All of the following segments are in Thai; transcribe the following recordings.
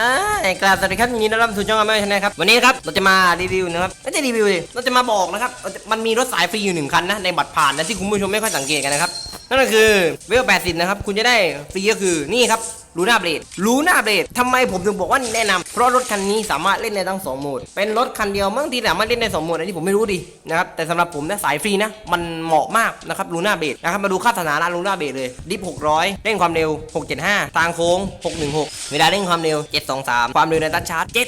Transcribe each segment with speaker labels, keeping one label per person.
Speaker 1: อ่ากราบสวัสดีครับยินดีต้อนรับสู่ช่องอเมริกันนะครับวันนี้ครับเราจะมารีวิวนะครับไม่ใช่รีวิวดิเราจะมาบอกนะครับมันมีรถสายฟรีอยู่หนึ่งคันนะในบัตรผ่านนะที่คุณผู้ชมไม่ค่อยสังเกตกันนะครับนั่นก็คือเวล80 นะครับ คุณจะได้ฟรีก็คือนี่ครับ ลูน่าเบลดลูน่าเบลดทำไมผมถึงบอกว่าแนะนำเพราะรถคันนี้สามารถเล่นในทั้งสองโหมด เป็นรถคันเดียวมั้งทีสามารถเล่นในสองโหมดอันนี้ผมไม่รู้ดินะครับ แต่สำหรับผมนะสายฟรีนะ มันเหมาะมากนะครับลูน่าเบลดนะครับ มาดูค่าสถานะลูน่าเบลดเลย ดิฟ 600 เร่งความเร็ว 675 ทางโค้ง 616 เวลาเร่งความเร็ว 723 ความเร็วในตัดชาร์จ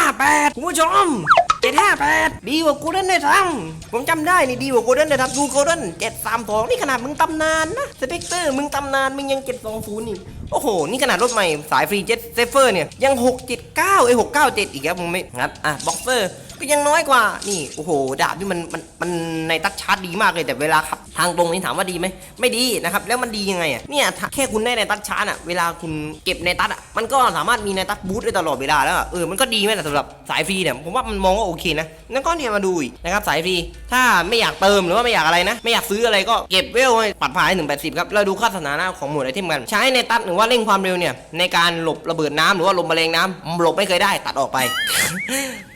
Speaker 1: 758 คุณผู้ชม758ดีกว่ากูเดินได้ทำผมจำได้นี่ดีกว่ากูเดินได้ทำดูโกลเด้น732นี่ขนาดมึงตำนานนะสเปกเตอร์มึงตำนานมึงยัง720นี่ โอ้โห นี่ขนาดรถใหม่สายฟรีเจ็ตเซฟเฟอร์เนี่ย ยัง 679 เอ้ย697 อีกครับมึงไม่ครับอะบ็อกเซอร์ ก็ยังน้อยกว่า นี่โอ้โห ดาบนี่มันมันมันในตัดชาร์จดีมากเลยแต่เวลาขับทางตรงนี่ถามว่าดีไหมไม่ดีนะครับแล้วมันดียังไงอะเนี่ยแค่คุณได้ในตัดชาร์จอะเวลาคุณเก็บในตัดอะมันก็สามารถมีในตัดบูทได้ตลอดเวลาแล้วอะเออมันก็ดีไหมล่ะสำหรับสายฟรีเนี่ยผมว่ามันมองว่าโอเคนะแล้วก็เนี่ยมาดูนะครับสายฟรีถ้าไม่อยากเติมหรือว่าไม่อยากอะไรนะ ไม่อยากซื้ออะไรก็เก็บเวลให้ปัดผ่านให้ถึง80ครับเราดูค่าสถานะของหมวดไอเทมกันใช้ในตัดหรือว่าเร่งความเร็วเนี่ยในการหลบระเบิดน้ำหรือว่าลบแมลงน้ำหลบไม่เคยได้ตัดออกไป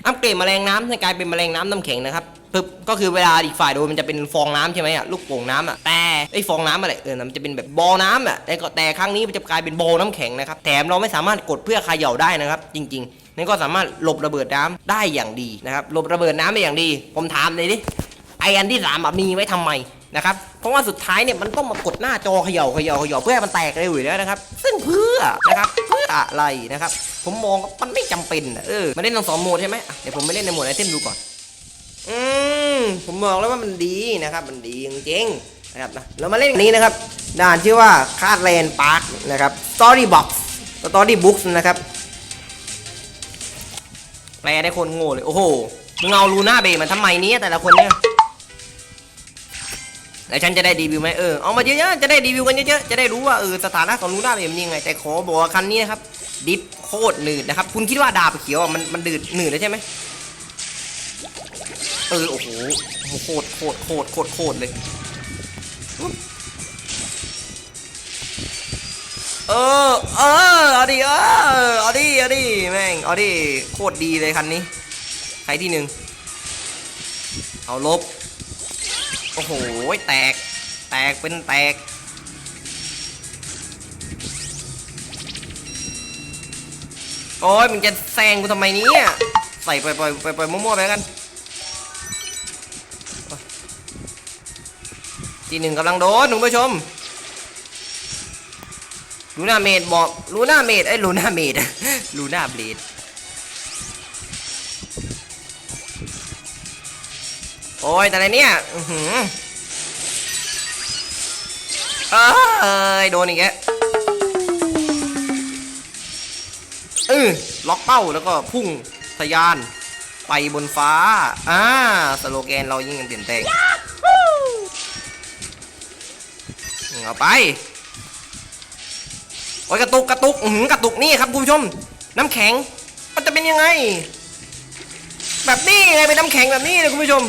Speaker 1: อัปเกรดแมลงน้ำให้กลายเป็นแมลงน้ำน้ำแข็งนะครับปึ๊บก็คือเวลาอีกฝ่ายโดนมันจะเป็นฟองน้ำใช่ไหมอะลูกโป่งน้ำอะแต่ไอ้ฟองน้ำอะไรเออมันจะเป็นแบบบอลน้ำอะแต่ก็แต่ครั้งนี้มันจะกลายเป็นบอลน้ำแข็งนะครับแถมเราไม่สามารถกดเพื่อเขย่าได้นะครับ จริงๆนั่นก็สามารถหลบระเบิดน้ำได้อย่างดีนะครับหลบระเบิดน้ำได้อย่างดี ผมถามเลยดิไออันที่สามมีไว้ทำไมนะครับเพราะว่าสุดท้ายเนี่ยมันต้องมากดหน้าจอเขย่าเขย่าเขย่าเพื่อให้มันแตกเร็วอยู่แล้วนะครับ ซึ่งเพื่อนะครับเพื่ออะไรนะครับ ผมมองมันไม่จำเป็นเออมาเล่นทั้งสองโหมดใช่ไหมเดี๋ยวผมไปเล่นในโหมดไอเทมดูก่อน อืมผมบอกแล้วว่ามันดีนะครับ มันดีจริงๆนะครับนะเรามาเล่นนี้นะครับ ด่านชื่อว่าคาดแลนด์พาร์คนะครับ Story Box Story Books นะครับแปลได้คนโง่เลย โอ้โหมึงเอาลูน่าเบย์มันทำไมเนี้แต่ละคนเนี่ยแล้วฉันจะได้รีวิวไหมเออเอามาเยอะๆจะได้รีวิวกันเยอะๆจะได้รู้ว่าเออสถานะของลูน่าเบย์มันยังไงแต่ขอบอกคันนี้นะครับดิฟ ตรหนืดนะครับ คุณคิดว่าดาบเขียวอะมันมันดืดหนืดเลยใช่ไหมเออโอ้โหโอ้โหโคตรโคตรโคตรโคตรโคตรเลยเออเออเอาดิเออเอาดิเอาดิแม่งเอาดิโคตรดีเลยคันนี้ใครที่หนึ่งเอาลบโอ้โหแตก แตกเป็นแตก โอ้ยมึงจะแซงกูทำไมเนี้ใส่ไปปล่อยไปปล่อยมั่วๆไปกันทีหนึ่งกำลังโดนคุณผู้ชมลูน่าเมดบอกลูน่าเมดไอ้ลูน่าเมดลูน่าเบลดโอ้ยแต่อะไรเนี่ยอื้อหือเอ้ยโดนอีกแล้ว เออล็อกเป้าแล้วก็พุ่งทะยาน ไปบนฟ้า อ่า สโลแกนเรายิ่งเปลี่ยนแปลงเอาไป โอ้ยกระตุกกระตุกอือหือกระตุกนี่ครับคุณผู้ชม น้ำแข็ง มันจะเป็นยังไง แบบนี้ไงเป็นน้ำแข็งแบบนี้เลยคุณผู้ชม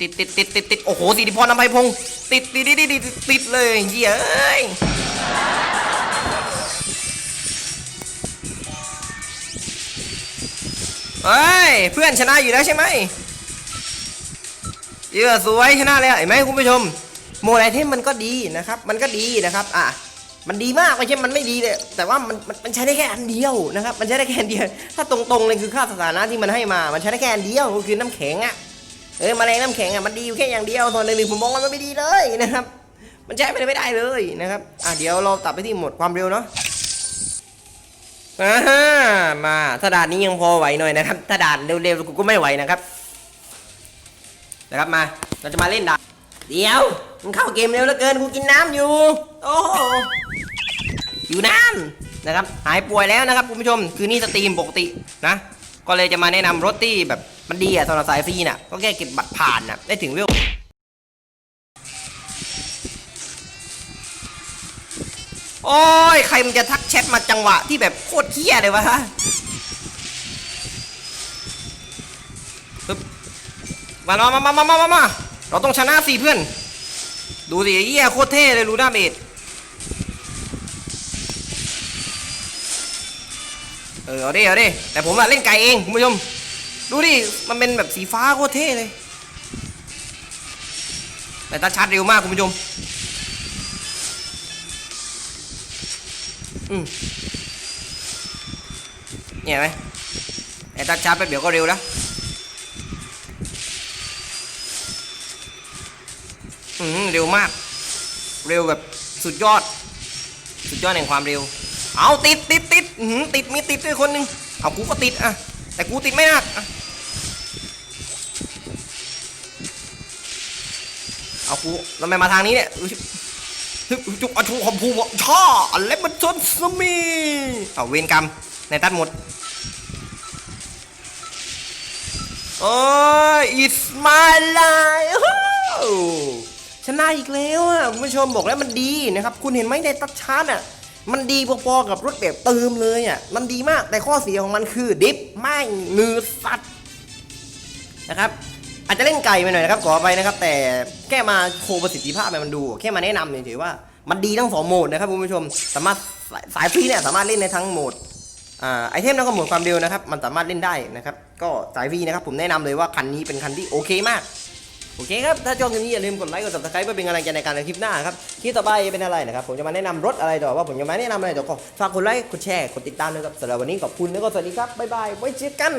Speaker 1: ติดติดติดติดติดโอ้โหสิริพรนำไพพงศ์ติดติดติดติดติดเลยเย้ย เฮ้ย เพื่อนชนะอยู่แล้วใช่ไหมเยอะสวยชนะแล้วเห็นไหมคุณผู้ชม โมไอเทมมันก็ดีนะครับ มันก็ดีนะครับ อะ มันดีมากไม่ใช่มันไม่ดีเลย แต่ว่ามันมันใช้ได้แค่อันเดียวนะครับ มันใช้ได้แค่อันเดียว ถ้าตรงๆเลยคือค่าสถานะที่มันให้มา มันใช้ได้แค่อันเดียวคือน้ำแข็งอะ เออมาแมลงน้ำแข็งอะ มันดีอยู่แค่อย่างเดียวส่วนอื่นผมมองว่ามันไม่ดีเลยนะครับ มันใช้ไม่ได้ไม่ได้เลยนะครับ อะเดี๋ยวเราตัดไปที่หมดความเร็วเนาะ อ่ามาถ้าด่านนี้ยังพอไหวหน่อยนะครับ ถ้าด่านเร็วๆกูก็ไม่ไหวนะครับนะครับมา เราจะมาเล่นด่านเดี๋ยวมึงเข้าเกมเร็วเหลือเกินกูกินน้ำอยู่ โอ้โหอยู่น้ำนะครับ หายป่วยแล้วนะครับคุณผู้ชม คือนี่สตรีมปกตินะ ก็เลยจะมาแนะนำรถที่แบบมันดีอะสำหรับสายฟรีน่ะ ก็แค่เก็บบัตรผ่านน่ะได้ถึงเวล โอ้ย ใครมันจะทักแชทมาจังหวะที่แบบโคตรเที่ยเลยวะปึ๊บมามามามามามามาเราต้องชนะสิเพื่อน ดูสิเี้ยโคตรเท่เลยรูด้าเบดเออเอาดิเอาดิแต่ผมอะเล่นไก่เองคุณผู้ชม ดูดิ มันเป็นแบบสีฟ้าโคตรเท่เลย แต่ตาชาร์จเร็วมากคุณผู้ชม อืมเนี่ยเห็นไหมไอ้ตาชาร์จแป๊บเดี๋ยวก็เร็วแล้วอืมเร็วมาก เร็วแบบสุดยอด สุดยอดแห่งความเร็ว เอาติดติดติดอื้อหือติดมีติดด้วยคนหนึ่งเอากูก็ติดอะแต่กูติดไม่นักอะเอากูทำไมมาทางนี้เนี่ย จุกอชูขอมพูวะช่ออะไรมันชนสมีเอาเวรกรรมในตัดหมดโอ้ย it's my life ชนะอีกแล้วอะคุณผู้ชมบอกแล้วมันดีนะครับ คุณเห็นไหมในตัดชาร์จอะมันดีพอๆกับรถแบบเติมเลยอะ มันดีมากแต่ข้อเสียของมันคือดิฟไม่มือสัตว์นะครับ อาจจะเล่นไกลไปหน่อยนะครับขอไปนะครับ แต่แค่มาโชว์ประสิทธิภาพมันดู แค่มาแนะนำเฉยๆว่ามันดีทั้งสองโหมดนะครับคุณผู้ชม สามารถสายสายฟรีเนี่ยสามารถเล่นในทั้งโหมดอ่าไอเทมแล้วก็โหมดความเร็วนะครับ มันสามารถเล่นได้นะครับ ก็สายฟรีนะครับผมแนะนำเลยว่าคันนี้เป็นคันที่โอเคมาก โอเคครับ ถ้าชอบคลิปนี้อย่าลืมกดไลค์ กด subscribe เพื่อเป็นกำลังใจในการทำคลิปหน้าครับ คลิปต่อไปเป็นอะไรนะครับ ผมจะมาแนะนำรถอะไรต่อว่าผมจะมาแนะนำอะไรต่อก็ฝากกดไลค์ กดแชร์ กดติดตามด้วยครับสำหรับวันนี้ขอบคุณแล้วก็สวัสดีครับ บ๊ายบาย ไว้เจอกัน